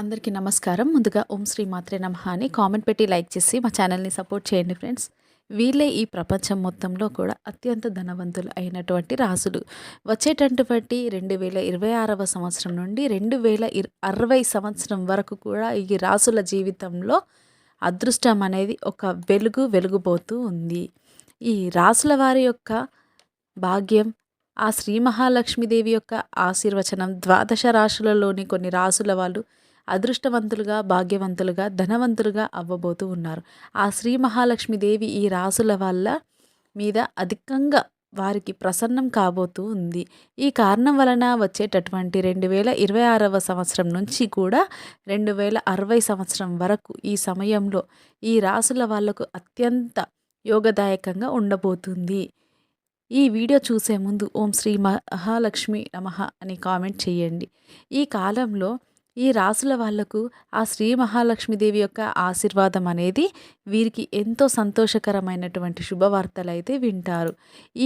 అందరికీ నమస్కారం. ముందుగా ఓం శ్రీ మాత్రే నమః అని కామెంట్ పెట్టి లైక్ చేసి మా ఛానల్ని సపోర్ట్ చేయండి ఫ్రెండ్స్. వీళ్ళే ఈ ప్రపంచం మొత్తంలో కూడా అత్యంత ధనవంతులు అయినటువంటి రాజులు. వచ్చేటటువంటి రెండు వేల ఇరవై ఆరవ సంవత్సరం నుండి రెండు వేల ఇర అరవై సంవత్సరం వరకు కూడా ఈ రాసుల జీవితంలో అదృష్టం అనేది ఒక వెలుగు వెలుగుబోతూ ఉంది. ఈ రాసుల వారి యొక్క భాగ్యం ఆ శ్రీ మహాలక్ష్మీదేవి యొక్క ఆశీర్వచనం ద్వాదశ రాశులలోని కొన్ని రాసుల వాళ్ళు అదృష్టవంతులుగా భాగ్యవంతులుగా ధనవంతులుగా అవ్వబోతూ ఉన్నారు. ఆ శ్రీ మహాలక్ష్మీదేవి ఈ రాసుల వల్ల మీద అధికంగా వారికి ప్రసన్నం కాబోతూ ఉంది. ఈ కారణం వలన వచ్చేటటువంటి రెండు వేల ఇరవై ఆరవ సంవత్సరం నుంచి కూడా రెండు వేల అరవై సంవత్సరం వరకు ఈ సమయంలో ఈ రాసుల వాళ్ళకు అత్యంత యోగదాయకంగా ఉండబోతుంది. ఈ వీడియో చూసే ముందు ఓం శ్రీ మహాలక్ష్మి నమః అని కామెంట్ చేయండి. ఈ కాలంలో ఈ రాసుల వాళ్ళకు ఆ శ్రీ మహాలక్ష్మీదేవి యొక్క ఆశీర్వాదం అనేది వీరికి ఎంతో సంతోషకరమైనటువంటి శుభవార్తలు అయితే వింటారు.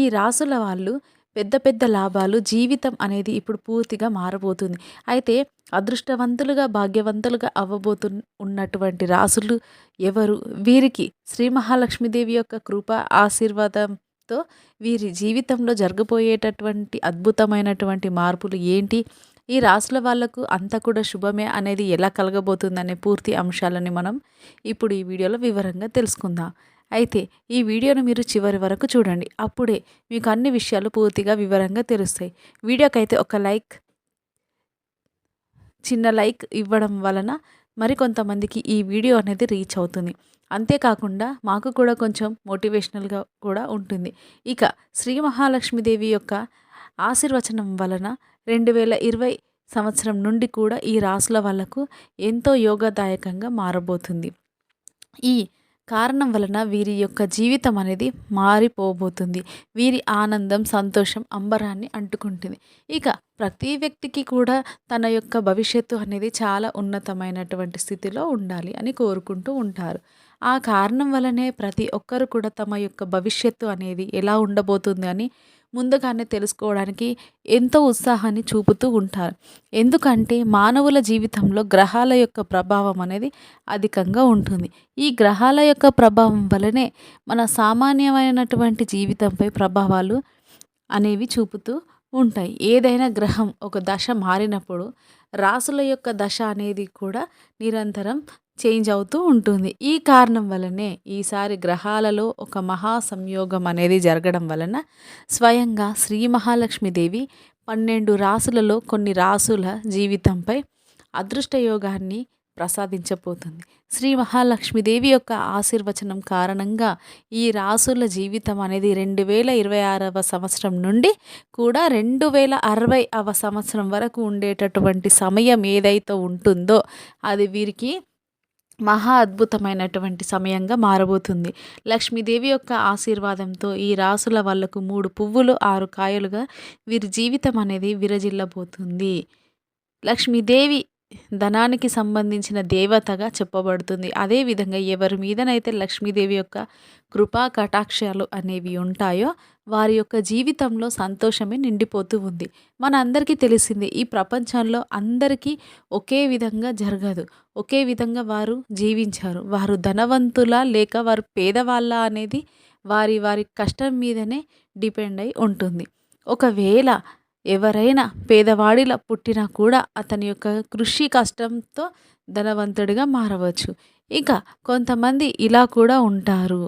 ఈ రాసుల వాళ్ళు పెద్ద పెద్ద లాభాలు జీవితం అనేది ఇప్పుడు పూర్తిగా మారబోతుంది. అయితే అదృష్టవంతులుగా భాగ్యవంతులుగా అవ్వబోతు ఉన్నటువంటి రాసులు ఎవరు? వీరికి శ్రీ మహాలక్ష్మీదేవి యొక్క కృప ఆశీర్వాదంతో వీరి జీవితంలో జరగబోయేటటువంటి అద్భుతమైనటువంటి మార్పులు ఏంటి? ఈ రాసుల వాళ్ళకు అంతా కూడా శుభమే అనేది ఎలా కలగబోతుందనే పూర్తి అంశాలని మనం ఇప్పుడు ఈ వీడియోలో వివరంగా తెలుసుకుందాం. అయితే ఈ వీడియోను మీరు చివరి వరకు చూడండి. అప్పుడే మీకు అన్ని విషయాలు పూర్తిగా వివరంగా తెలుస్తాయి. వీడియోకైతే ఒక లైక్ చిన్న లైక్ ఇవ్వడం వలన మరికొంతమందికి ఈ వీడియో అనేది రీచ్ అవుతుంది. అంతేకాకుండా మాకు కూడా కొంచెం మోటివేషనల్గా కూడా ఉంటుంది. ఇక శ్రీ మహాలక్ష్మీదేవి యొక్క ఆశీర్వచనం వలన రెండు వేల ఇరవై సంవత్సరం నుండి కూడా ఈ రాసుల వాళ్ళకు ఎంతో యోగదాయకంగా మారబోతుంది. ఈ కారణం వలన వీరి యొక్క జీవితం అనేది మారిపోబోతుంది. వీరి ఆనందం సంతోషం అంబరాన్ని అంటుకుంటుంది. ఇక ప్రతి వ్యక్తికి కూడా తన యొక్క భవిష్యత్తు అనేది చాలా ఉన్నతమైనటువంటి స్థితిలో ఉండాలి అని కోరుకుంటూ ఉంటారు. ఆ కారణం వలనే ప్రతి ఒక్కరు కూడా తమ యొక్క భవిష్యత్తు అనేది ఎలా ఉండబోతుంది అని ముందుగానే తెలుసుకోవడానికి ఎంతో ఉత్సాహాన్ని చూపుతూ ఉంటారు. ఎందుకంటే మానవుల జీవితంలో గ్రహాల యొక్క ప్రభావం అనేది అధికంగా ఉంటుంది. ఈ గ్రహాల యొక్క ప్రభావం వలనే మన సామాన్యమైనటువంటి జీవితంపై ప్రభావాలు అనేవి చూపుతూ ఉంటాయి. ఏదైనా గ్రహం ఒక దశ మారినప్పుడు రాసుల యొక్క దశ అనేది కూడా నిరంతరం చేంజ్ అవుతూ ఉంటుంది. ఈ కారణం వలనే ఈసారి గ్రహాలలో ఒక మహా సంయోగం అనేది జరగడం వలన స్వయంగా శ్రీ మహాలక్ష్మీదేవి పన్నెండు రాసులలో కొన్ని రాసుల జీవితంపై అదృష్టయోగాన్ని ప్రసాదించబోతుంది. శ్రీ మహాలక్ష్మీదేవి యొక్క ఆశీర్వచనం కారణంగా ఈ రాసుల జీవితం అనేది రెండు వేల ఇరవై ఆరవ సంవత్సరం నుండి కూడా రెండు వేల అరవై అవ సంవత్సరం వరకు ఉండేటటువంటి సమయం ఏదైతే ఉంటుందో అది వీరికి మహా అద్భుతమైనటువంటి సమయంగా మారబోతుంది. లక్ష్మీదేవి యొక్క ఆశీర్వాదంతో ఈ రాసుల వాళ్ళకు మూడు పువ్వులు ఆరు కాయలుగా వీరి జీవితం అనేది విరజిల్లబోతుంది. లక్ష్మీదేవి ధనానికి సంబంధించిన దేవతగా చెప్పబడుతుంది. అదేవిధంగా ఎవరి మీదనైతే లక్ష్మీదేవి యొక్క కృపా కటాక్షాలు అనేవి ఉంటాయో వారి యొక్క జీవితంలో సంతోషమే నిండిపోతూ ఉంది. మన అందరికీ తెలిసింది ఈ ప్రపంచంలో అందరికీ ఒకే విధంగా జరగదు. ఒకే విధంగా వారు జీవించారు. వారు ధనవంతుల లేక వారు పేదవాళ్ళ అనేది వారి వారి కష్టం మీదనే డిపెండ్ అయి ఉంటుంది. ఒకవేళ ఎవరైనా పేదవాడిలా పుట్టినా కూడా అతని యొక్క కృషి కష్టంతో ధనవంతుడిగా మారవచ్చు. ఇక కొంతమంది ఇలా కూడా ఉంటారు.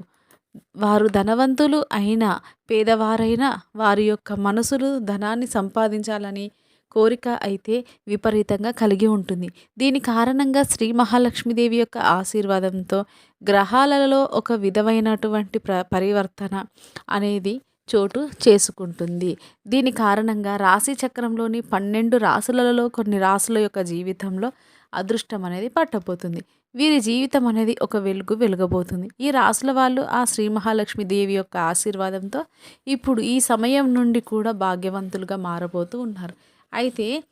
వారు ధనవంతులు అయినా పేదవారైనా వారి యొక్క మనసులు ధనాన్ని సంపాదించాలని కోరిక అయితే విపరీతంగా కలిగి ఉంటుంది. దీని కారణంగా శ్రీ మహాలక్ష్మీదేవి యొక్క ఆశీర్వాదంతో గ్రహాలలో ఒక విధమైనటువంటి ప్ర పరివర్తన అనేది చోటు చేసుకుంటుంది. దీని కారణంగా రాశి చక్రంలోని పన్నెండు రాసులలో కొన్ని రాసుల యొక్క జీవితంలో అదృష్టం అనేది పట్టబోతుంది. వీరి జీవితం అనేది ఒక వెలుగు వెలగబోతుంది. ఈ రాసుల వాళ్ళు ఆ శ్రీ మహాలక్ష్మి దేవి యొక్క ఆశీర్వాదంతో ఇప్పుడు ఈ సమయం నుండి కూడా భాగ్యవంతులుగా మారబోతూ ఉన్నారు. అయితే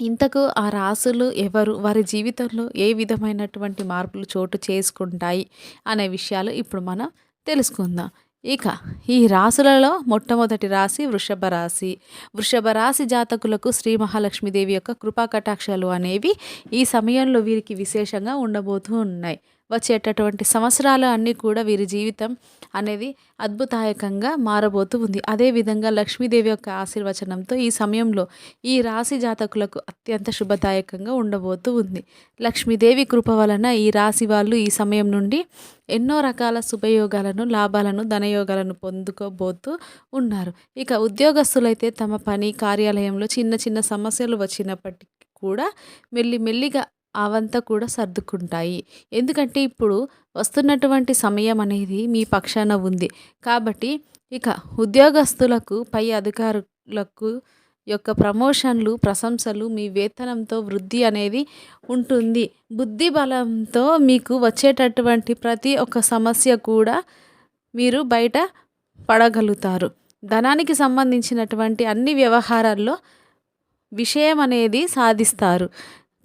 ఇంతకు ఆ రాసులు ఎవరు? వారి జీవితంలో ఏ విధమైనటువంటి మార్పులు చోటు చేసుకుంటాయి? అనే విషయాలు ఇప్పుడు మనం తెలుసుకుందాం. ఇక ఈ రాసులలో మొట్టమొదటి రాశి వృషభ రాశి. వృషభ రాశి జాతకులకు శ్రీ మహాలక్ష్మీదేవి యొక్క కృపా కటాక్షాలు అనేవి ఈ సమయంలో వీరికి విశేషంగా ఉండబోతూ ఉన్నాయి. వచ్చేటటువంటి సంవత్సరాలు అన్నీ కూడా వీరి జీవితం అనేది అద్భుతాయకంగా మారబోతూ ఉంది. అదేవిధంగా లక్ష్మీదేవి యొక్క ఆశీర్వచనంతో ఈ సమయంలో ఈ రాశి జాతకులకు అత్యంత శుభదాయకంగా ఉండబోతూ ఉంది. లక్ష్మీదేవి కృప వలన ఈ రాశి వాళ్ళు ఈ సమయం నుండి ఎన్నో రకాల శుభయోగాలను లాభాలను ధనయోగాలను పొందుకోబోతూ ఉన్నారు. ఇక ఉద్యోగస్తులైతే తమ పని కార్యాలయంలో చిన్న చిన్న సమస్యలు వచ్చినప్పటికీ కూడా మెల్లి మెల్లిగా అవంతా కూడా సర్దుకుంటాయి. ఎందుకంటే ఇప్పుడు వస్తున్నటువంటి సమయం అనేది మీ పక్షాన ఉంది. కాబట్టి ఇక ఉద్యోగస్తులకు పై అధికారులకు యొక్క ప్రమోషన్లు ప్రశంసలు మీ వేతనంతో వృద్ధి అనేది ఉంటుంది. బుద్ధి బలంతో మీకు వచ్చేటటువంటి ప్రతి ఒక్క సమస్య కూడా మీరు బయట పడగలుగుతారు. ధనానికి సంబంధించినటువంటి అన్ని వ్యవహారాల్లో విషయం అనేది సాధిస్తారు.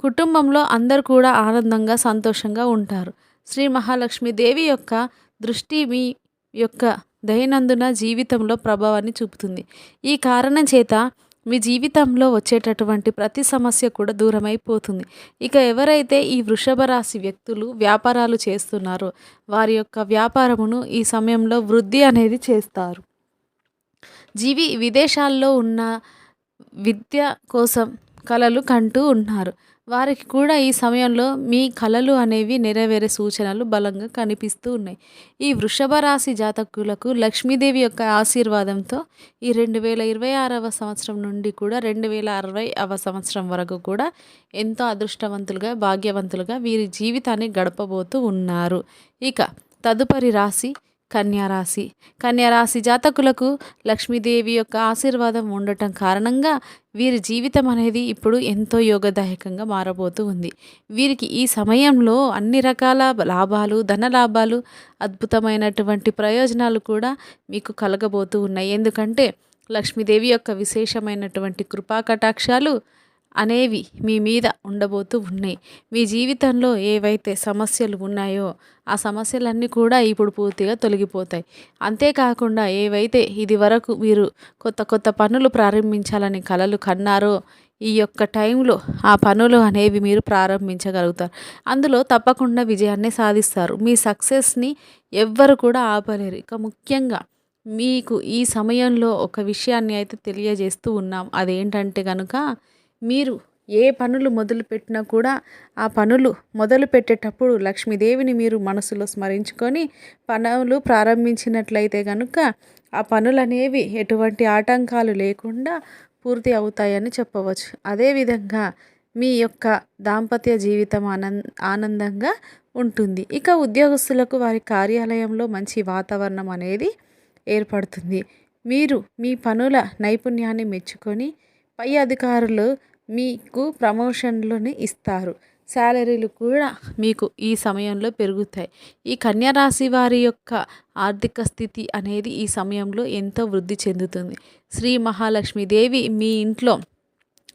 కుటుంబంలో అందరు కూడా ఆనందంగా సంతోషంగా ఉంటారు. శ్రీ మహాలక్ష్మి దేవి యొక్క దృష్టి మీ యొక్క దైనందిన జీవితంలో ప్రభావాన్ని చూపుతుంది. ఈ కారణం చేత మీ జీవితంలో వచ్చేటటువంటి ప్రతి సమస్య కూడా దూరమైపోతుంది. ఇక ఎవరైతే ఈ వృషభ రాశి వ్యక్తులు వ్యాపారాలు చేస్తున్నారో వారి యొక్క వ్యాపారమును ఈ సమయంలో వృద్ధి అనేది చేస్తారు. జీవి విదేశాల్లో ఉన్న విద్య కోసం కళలు కంటూ ఉన్నారు. వారికి కూడా ఈ సమయంలో మీ కళలు అనేవి నెరవేరే సూచనలు బలంగా కనిపిస్తూ ఉన్నాయి. ఈ వృషభ రాశి జాతకులకు లక్ష్మీదేవి యొక్క ఆశీర్వాదంతో ఈ రెండు వేల ఇరవై ఆరవ సంవత్సరం నుండి కూడా రెండు వేల అరవైవ సంవత్సరం వరకు కూడా ఎంతో అదృష్టవంతులుగా భాగ్యవంతులుగా వీరి జీవితాన్ని గడపబోతూ ఉన్నారు. ఇక తదుపరి రాశి కన్యారాశి. కన్యారాశి జాతకులకు లక్ష్మీదేవి యొక్క ఆశీర్వాదం ఉండటం కారణంగా వీరి జీవితం అనేది ఇప్పుడు ఎంతో యోగదాయకంగా మారబోతూ ఉంది. వీరికి ఈ సమయంలో అన్ని రకాల లాభాలు ధన లాభాలు అద్భుతమైనటువంటి ప్రయోజనాలు కూడా మీకు కలగబోతూ ఉన్నాయి. ఎందుకంటే లక్ష్మీదేవి యొక్క విశేషమైనటువంటి కృపా కటాక్షాలు అనేవి మీ మీద ఉండబోతూ ఉన్నాయి. మీ జీవితంలో ఏవైతే సమస్యలు ఉన్నాయో ఆ సమస్యలన్నీ కూడా ఇప్పుడు పూర్తిగా తొలగిపోతాయి. అంతేకాకుండా ఏవైతే ఇది వరకు మీరు కొత్త కొత్త పనులు ప్రారంభించాలని కలలు కన్నారో ఈ యొక్క టైంలో ఆ పనులు అనేవి మీరు ప్రారంభించగలుగుతారు. అందులో తప్పకుండా విజయాన్ని సాధిస్తారు. మీ సక్సెస్ని ఎవ్వరు కూడా ఆపలేరు. ఇక ముఖ్యంగా మీకు ఈ సమయంలో ఒక విషయాన్ని అయితే తెలియజేస్తూ ఉన్నాం. అదేంటంటే కనుక మీరు ఏ పనులు మొదలుపెట్టినా కూడా ఆ పనులు మొదలు పెట్టేటప్పుడు లక్ష్మీదేవిని మీరు మనసులో స్మరించుకొని పనులు ప్రారంభించినట్లయితే కనుక ఆ పనులు అనేవి ఎటువంటి ఆటంకాలు లేకుండా పూర్తి అవుతాయని చెప్పవచ్చు. అదేవిధంగా మీ యొక్క దాంపత్య జీవితం ఆనంద ఆనందంగా ఉంటుంది. ఇక ఉద్యోగస్తులకు వారి కార్యాలయంలో మంచి వాతావరణం అనేది ఏర్పడుతుంది. మీరు మీ పనుల నైపుణ్యాన్ని మెచ్చుకొని పై అధికారులు మీకు ప్రమోషన్లను ఇస్తారు. శాలరీలు కూడా మీకు ఈ సమయంలో పెరుగుతాయి. ఈ కన్యరాశి వారి యొక్క ఆర్థిక స్థితి అనేది ఈ సమయంలో ఎంతో వృద్ధి చెందుతుంది. శ్రీ మహాలక్ష్మీదేవి మీ ఇంట్లో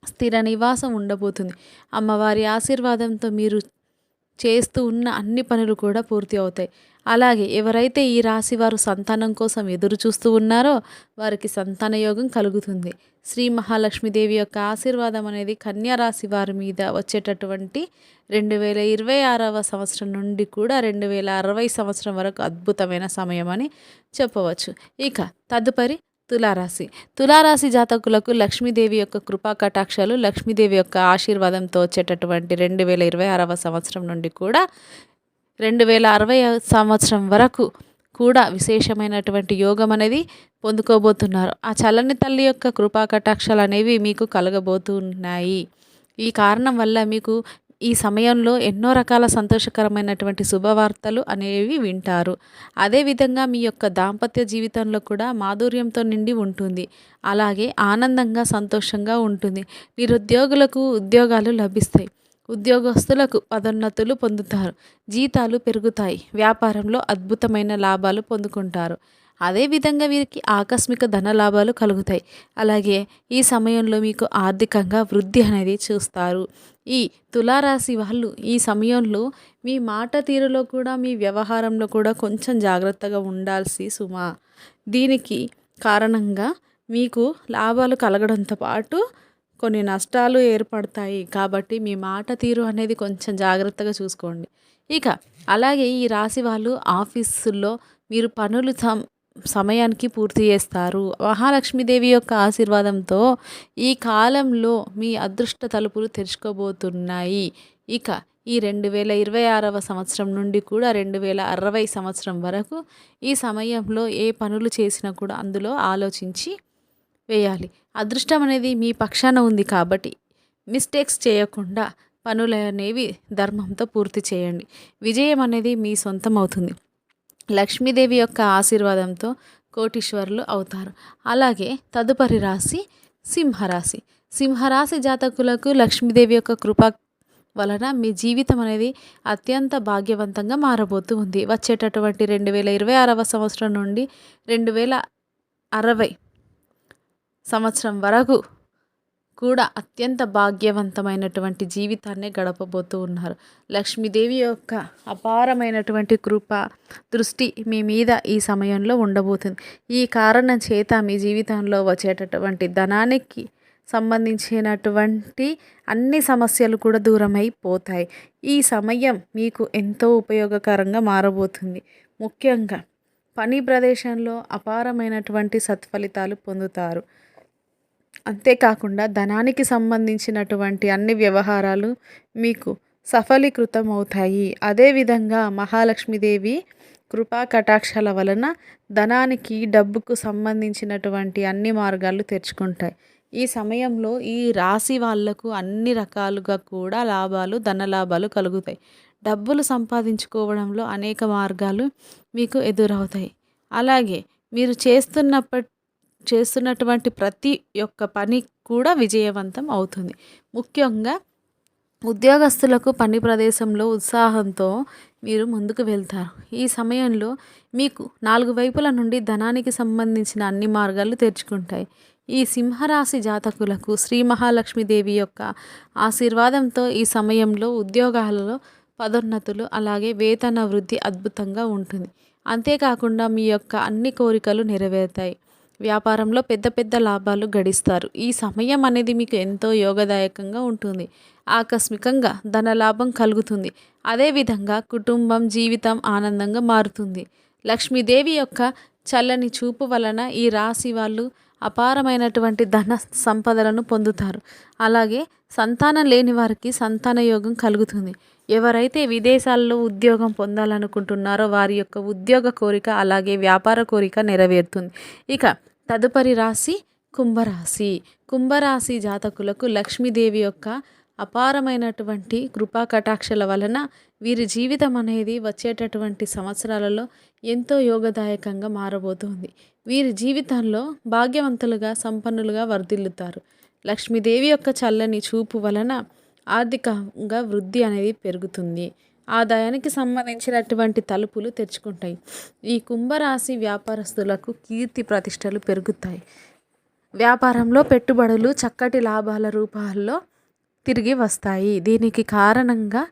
స్థిర నివాసం ఉండబోతుంది. అమ్మవారి ఆశీర్వాదంతో మీరు చేస్తూ ఉన్న అన్ని పనులు కూడా పూర్తి అవుతాయి. అలాగే ఎవరైతే ఈ రాశి వారు సంతానం కోసం ఎదురు చూస్తూ ఉన్నారో వారికి సంతాన యోగం కలుగుతుంది. శ్రీ మహాలక్ష్మీదేవి యొక్క ఆశీర్వాదం అనేది కన్యా రాశి వారి మీద వచ్చేటటువంటి రెండు వేల ఇరవై ఆరవ సంవత్సరం నుండి కూడా రెండు వేల అరవై సంవత్సరం వరకు అద్భుతమైన సమయం అని చెప్పవచ్చు. ఇక తదుపరి తులారాశి. తులారాశి జాతకులకు లక్ష్మీదేవి యొక్క కృపా కటాక్షాలు లక్ష్మీదేవి యొక్క ఆశీర్వాదంతో వచ్చేటటువంటి రెండు వేల ఇరవై ఆరవ సంవత్సరం నుండి కూడా రెండు వేల అరవై సంవత్సరం వరకు కూడా విశేషమైనటువంటి యోగం అనేది పొందుకోబోతున్నారు. ఆ చల్లని తల్లి యొక్క కృపా కటాక్షాలు అనేవి మీకు కలగబోతున్నాయి. ఈ కారణం వల్ల మీకు ఈ సమయంలో ఎన్నో రకాల సంతోషకరమైనటువంటి శుభవార్తలు అనేవి వింటారు. అదేవిధంగా మీ యొక్క దాంపత్య జీవితంలో కూడా మాధుర్యంతో నిండి ఉంటుంది. అలాగే ఆనందంగా సంతోషంగా ఉంటుంది. నిరుద్యోగులకు ఉద్యోగాలు లభిస్తాయి. ఉద్యోగస్తులకు పదోన్నతులు పొందుతారు. జీతాలు పెరుగుతాయి. వ్యాపారంలో అద్భుతమైన లాభాలు పొందుకుంటారు. అదేవిధంగా వీరికి ఆకస్మిక ధన లాభాలు కలుగుతాయి. అలాగే ఈ సమయంలో మీకు ఆర్థికంగా వృద్ధి అనేది చూస్తారు. ఈ తులారాశి వాళ్ళు ఈ సమయంలో మీ మాట తీరులో కూడా మీ వ్యవహారంలో కూడా కొంచెం జాగ్రత్తగా ఉండాల్సి సుమా. దీనికి కారణంగా మీకు లాభాలు కలగడంతో పాటు కొన్ని నష్టాలు ఏర్పడతాయి కాబట్టి మీ మాట తీరు అనేది కొంచెం జాగ్రత్తగా చూసుకోండి. ఇక అలాగే ఈ రాశి వాళ్ళు ఆఫీసుల్లో మీరు పనులు సం సమయానికి పూర్తి చేస్తారు. మహాలక్ష్మీదేవి యొక్క ఆశీర్వాదంతో ఈ కాలంలో మీ అదృష్ట తలుపులు తెరుచుకోబోతున్నాయి. ఇక ఈ రెండు వేల ఇరవై ఆరవ సంవత్సరం నుండి కూడా రెండు వేల అరవై సంవత్సరం వరకు ఈ సమయంలో ఏ పనులు చేసినా కూడా అందులో ఆలోచించి వేయాలి. అదృష్టం అనేది మీ పక్షాన ఉంది కాబట్టి మిస్టేక్స్ చేయకుండా పనులు అనేవి ధర్మంతో పూర్తి చేయండి. విజయం అనేది మీ సొంతం అవుతుంది. లక్ష్మీదేవి యొక్క ఆశీర్వాదంతో కోటీశ్వరులు అవుతారు. అలాగే తదుపరి రాశి సింహరాశి. సింహరాశి జాతకులకు లక్ష్మీదేవి యొక్క కృప వలన మీ జీవితం అనేది అత్యంత భాగ్యవంతంగా మారబోతూ ఉంది. వచ్చేటటువంటి రెండు వేల ఇరవై ఆరవ సంవత్సరం నుండి రెండు వేల అరవై సంవత్సరం వరకు కూడా అత్యంత భాగ్యవంతమైనటువంటి జీవితాన్ని గడపబోతూ ఉన్నారు. లక్ష్మీదేవి యొక్క అపారమైనటువంటి కృప దృష్టి మీ మీద ఈ సమయంలో ఉండబోతుంది. ఈ కారణం చేత మీ జీవితంలో వచ్చేటటువంటి ధనానికి సంబంధించినటువంటి అన్ని సమస్యలు కూడా దూరమైపోతాయి. ఈ సమయం మీకు ఎంతో ఉపయోగకరంగా మారబోతుంది. ముఖ్యంగా పని ప్రదేశంలో అపారమైనటువంటి సత్ఫలితాలు పొందుతారు. అంతేకాకుండా ధనానికి సంబంధించినటువంటి అన్ని వ్యవహారాలు మీకు సఫలీకృతం అవుతాయి అదేవిధంగా మహాలక్ష్మీదేవి కృపా కటాక్షాల వలన ధనానికి డబ్బుకు సంబంధించినటువంటి అన్ని మార్గాలు తెరుచుకుంటాయి. ఈ సమయంలో ఈ రాశి వాళ్ళకు అన్ని రకాలుగా కూడా లాభాలు ధన లాభాలు కలుగుతాయి. డబ్బులు సంపాదించుకోవడంలో అనేక మార్గాలు మీకు ఎదురవుతాయి. అలాగే మీరు చేస్తున్నప్పటి చేస్తున్నటువంటి ప్రతి ఒక్క పని కూడా విజయవంతం అవుతుంది. ముఖ్యంగా ఉద్యోగస్తులకు పని ప్రదేశంలో ఉత్సాహంతో మీరు ముందుకు వెళ్తారు. ఈ సమయంలో మీకు నాలుగు వైపుల నుండి ధనానికి సంబంధించిన అన్ని మార్గాలు తెరుచుకుంటాయి. ఈ సింహరాశి జాతకులకు శ్రీ మహాలక్ష్మీదేవి యొక్క ఆశీర్వాదంతో ఈ సమయంలో ఉద్యోగాలలో పదోన్నతులు అలాగే వేతన వృద్ధి అద్భుతంగా ఉంటుంది. అంతేకాకుండా మీ యొక్క అన్ని కోరికలు నెరవేరుతాయి. వ్యాపారంలో పెద్ద పెద్ద లాభాలు గడిస్తారు. ఈ సమయం అనేది మీకు ఎంతో యోగదాయకంగా ఉంటుంది. ఆకస్మికంగా ధన లాభం కలుగుతుంది. అదేవిధంగా కుటుంబం జీవితం ఆనందంగా మారుతుంది. లక్ష్మీదేవి యొక్క చల్లని చూపు వలన ఈ రాశి వాళ్ళు అపారమైనటువంటి ధన సంపదలను పొందుతారు. అలాగే సంతానం లేని వారికి సంతాన యోగం కలుగుతుంది. ఎవరైతే విదేశాల్లో ఉద్యోగం పొందాలనుకుంటున్నారో వారి యొక్క ఉద్యోగ కోరిక అలాగే వ్యాపార కోరిక నెరవేరుతుంది. ఇక తదుపరి రాశి కుంభరాశి. కుంభరాశి జాతకులకు లక్ష్మీదేవి యొక్క అపారమైనటువంటి కృపా కటాక్షల వలన వీరి జీవితం అనేది వచ్చేటటువంటి సంవత్సరాలలో ఎంతో యోగదాయకంగా మారబోతుంది. వీరి జీవితంలో భాగ్యవంతులుగా సంపన్నులుగా వర్ధిల్లుతారు. లక్ష్మీదేవి యొక్క చల్లని చూపు వలన ఆర్థికంగా వృద్ధి అనేది పెరుగుతుంది. ఆదాయానికి సంబంధించినటువంటి తలుపులు తెరుచుకుంటాయి. ఈ కుంభరాశి వ్యాపారస్తులకు కీర్తి ప్రతిష్టలు పెరుగుతాయి. వ్యాపారంలో పెట్టుబడులు చక్కటి లాభాల రూపాల్లో తిరిగి వస్తాయి. దీనికి కారణంగా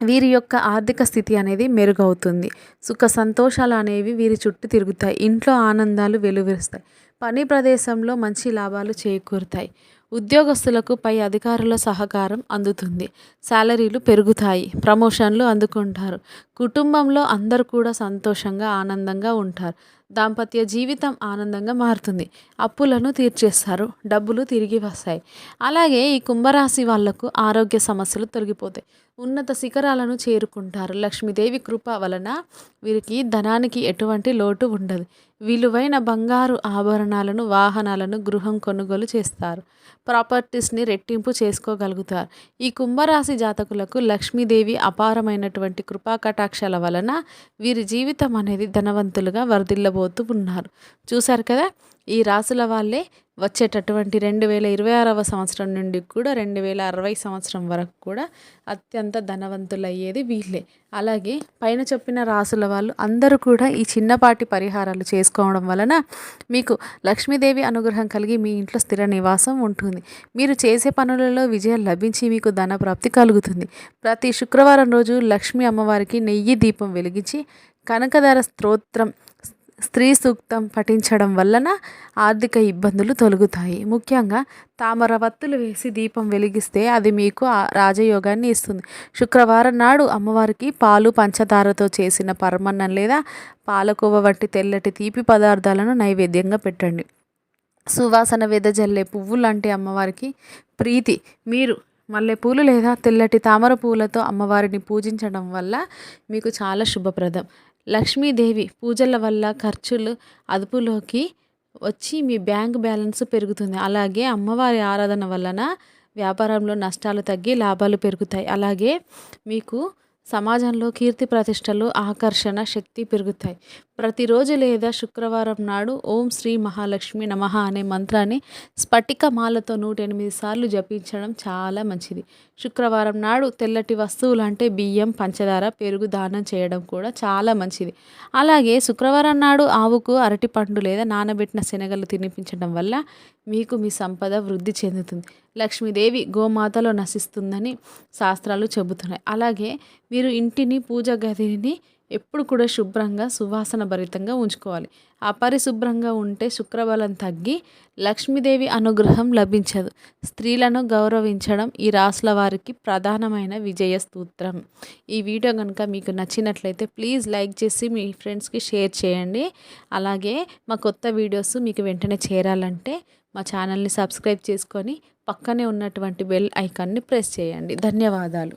వీరి యొక్క ఆర్థిక స్థితి అనేది మెరుగవుతుంది. సుఖ సంతోషాలు అనేవి వీరి చుట్టూ తిరుగుతాయి. ఇంట్లో ఆనందాలు వెలువరుస్తాయి. పని ప్రదేశంలో మంచి లాభాలు చేకూరుతాయి. ఉద్యోగస్తులకు పై అధికారుల సహకారం అందుతుంది. శాలరీలు పెరుగుతాయి. ప్రమోషన్లు అందుకుంటారు. కుటుంబంలో అందరూ కూడా సంతోషంగా ఆనందంగా ఉంటారు. దాంపత్య జీవితం ఆనందంగా మారుతుంది. అప్పులను తీర్చేస్తారు. డబ్బులు తిరిగి వస్తాయి. అలాగే ఈ కుంభరాశి వాళ్ళకు ఆరోగ్య సమస్యలు తొలగిపోతాయి. ఉన్నత శిఖరాలను చేరుకుంటారు. లక్ష్మీదేవి కృప వలన వీరికి ధనానికి ఎటువంటి లోటు ఉండదు. విలువైన బంగారు ఆభరణాలను వాహనాలను గృహం కొనుగోలు చేస్తారు. ప్రాపర్టీస్ని రెట్టింపు చేసుకోగలుగుతారు. ఈ కుంభరాశి జాతకులకు లక్ష్మీదేవి అపారమైనటువంటి కృపా కటాక్షాల వలన వీరి జీవితం అనేది ధనవంతులుగా వర్ధిల్లబోతూ ఉన్నారు. చూశారు కదా? ఈ రాసుల వాళ్ళే వచ్చేటటువంటి రెండు వేల ఇరవై ఆరవ సంవత్సరం నుండి కూడా రెండు వేల అరవై సంవత్సరం వరకు కూడా అత్యంత ధనవంతులయ్యేది వీళ్ళే. అలాగే పైన చెప్పిన రాసుల వాళ్ళు అందరూ కూడా ఈ చిన్నపాటి పరిహారాలు చేసుకోవడం వలన మీకు లక్ష్మీదేవి అనుగ్రహం కలిగి మీ ఇంట్లో స్థిర నివాసం ఉంటుంది. మీరు చేసే పనులలో విజయం లభించి మీకు ధన ప్రాప్తి కలుగుతుంది. ప్రతి శుక్రవారం రోజు లక్ష్మీ అమ్మవారికి నెయ్యి దీపం వెలిగించి కనకధర స్తోత్రం స్త్రీ సూక్తం పఠించడం వలన ఆర్థిక ఇబ్బందులు తొలగుతాయి. ముఖ్యంగా తామర వత్తులు వేసి దీపం వెలిగిస్తే అది మీకు రాజయోగాన్ని ఇస్తుంది. శుక్రవారం నాడు అమ్మవారికి పాలు పంచదారతో చేసిన పరమన్నం లేదా పాలకోవ వంటి తెల్లటి తీపి పదార్థాలను నైవేద్యంగా పెట్టండి. సువాసన వెదజల్లే పువ్వు లాంటి అమ్మవారికి ప్రీతి. మీరు మల్లెపూలు లేదా తెల్లటి తామర పూలతో అమ్మవారిని పూజించడం వల్ల మీకు చాలా శుభప్రదం. లక్ష్మీదేవి పూజల వల్ల ఖర్చులు అదుపులోకి వచ్చి మీ బ్యాంక్ బ్యాలెన్స్ పెరుగుతుంది. అలాగే అమ్మవారి ఆరాధన వలన వ్యాపారంలో నష్టాలు తగ్గి లాభాలు పెరుగుతాయి. అలాగే మీకు సమాజంలో కీర్తి ప్రతిష్టలు ఆకర్షణ శక్తి పెరుగుతాయి. ప్రతిరోజు లేదా శుక్రవారం నాడు ఓం శ్రీ మహాలక్ష్మి నమః అనే మంత్రాన్ని స్ఫటిక మాలతో నూట ఎనిమిది సార్లు జపించడం చాలా మంచిది. శుక్రవారం నాడు తెల్లటి వస్తువులు అంటే బియ్యం పంచదార పెరుగు దానం చేయడం కూడా చాలా మంచిది. అలాగే శుక్రవారం నాడు ఆవుకు అరటిపండు లేదా నానబెట్టిన శనగలు తినిపించడం వల్ల మీకు మీ సంపద వృద్ధి చెందుతుంది. లక్ష్మీదేవి గోమాతలో నశిస్తుందని శాస్త్రాలు చెబుతున్నాయి. అలాగే మీరు ఇంటిని పూజ గదిని ఎప్పుడు కూడా శుభ్రంగా సువాసన భరితంగా ఉంచుకోవాలి. అపరిశుభ్రంగా ఉంటే శుక్రబలం తగ్గి లక్ష్మీదేవి అనుగ్రహం లభించదు. స్త్రీలను గౌరవించడం ఈ రాసుల వారికి ప్రధానమైన విజయ స్తోత్రం. ఈ వీడియో కనుక మీకు నచ్చినట్లయితే ప్లీజ్ లైక్ చేసి మీ ఫ్రెండ్స్కి షేర్ చేయండి. అలాగే మా కొత్త వీడియోస్ మీకు వెంటనే చేరాలంటే మా ఛానల్ని సబ్స్క్రైబ్ చేసుకొని పక్కనే ఉన్నటువంటి బెల్ ఐకాన్ని ప్రెస్ చేయండి. ధన్యవాదాలు.